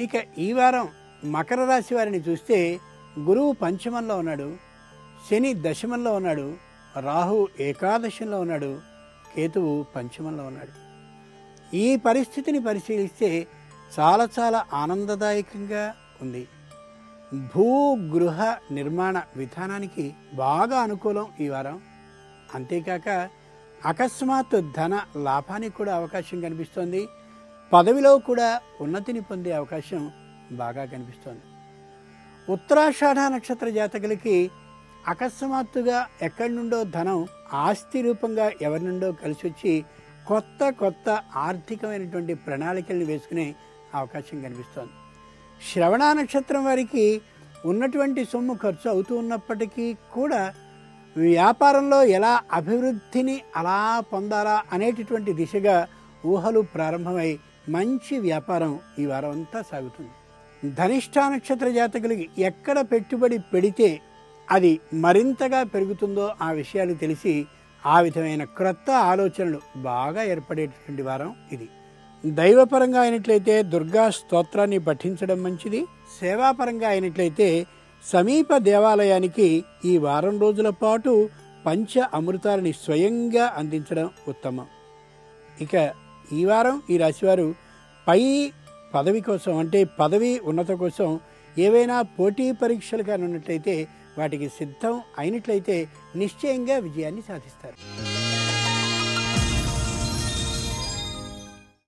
ఇక ఈ వారం మకర రాశి వారిని చూస్తే గురువు పంచమంలో ఉన్నాడు శని దశమంలో ఉన్నాడు రాహు ఏకాదశంలో ఉన్నాడు కేతువు పంచమంలో ఉన్నాడు. ఈ పరిస్థితిని పరిశీలిస్తే చాలా చాలా ఆనందదాయకంగా ఉంది. భూ గృహ నిర్మాణ విధానానికి బాగా అనుకూలం ఈ వారం. అంతేకాక అకస్మాత్తు ధన లాభానికి కూడా అవకాశం కనిపిస్తోంది. పదవిలో కూడా ఉన్నతిని పొందే అవకాశం బాగా కనిపిస్తోంది. ఉత్తరాషాఢ నక్షత్ర జాతకులకి అకస్మాత్తుగా ఎక్కడి నుండో ధనం ఆస్తి రూపంగా ఎవరి నుండో కలిసి వచ్చి కొత్త కొత్త ఆర్థికమైనటువంటి ప్రణాళికల్ని వేసుకునే అవకాశం కనిపిస్తోంది. శ్రవణ నక్షత్రం వారికి ఉన్నటువంటి సొమ్ము ఖర్చు అవుతూ ఉన్నప్పటికీ కూడా వ్యాపారంలో ఎలా అభివృద్ధిని అలా పొందాలా అనేటటువంటి దిశగా ఊహలు ప్రారంభమై మంచి వ్యాపారం ఈ వారం అంతా సాగుతుంది. ధనిష్టా నక్షత్ర జాతకులకి ఎక్కడ పెట్టుబడి పెడితే అది మరింతగా పెరుగుతుందో ఆ విషయాలు తెలిసి ఆ విధమైన క్రొత్త ఆలోచనలు బాగా ఏర్పడేటటువంటి వారం ఇది. దైవపరంగా అయినట్లయితే దుర్గా స్తోత్రాన్ని పఠించడం మంచిది. సేవాపరంగా అయినట్లయితే సమీప దేవాలయానికి ఈ వారం రోజుల పాటు పంచ అమృతాలని స్వయంగా అందించడం ఉత్తమం. ఇక ఈ వారం ఈ రాశివారు పై పదవి కోసం అంటే పదవి ఉన్నత కోసం ఏవైనా పోటీ పరీక్షలు కానున్నట్లయితే వాటికి సిద్ధం అయినట్లయితే నిశ్చయంగా విజయాన్ని సాధిస్తారు.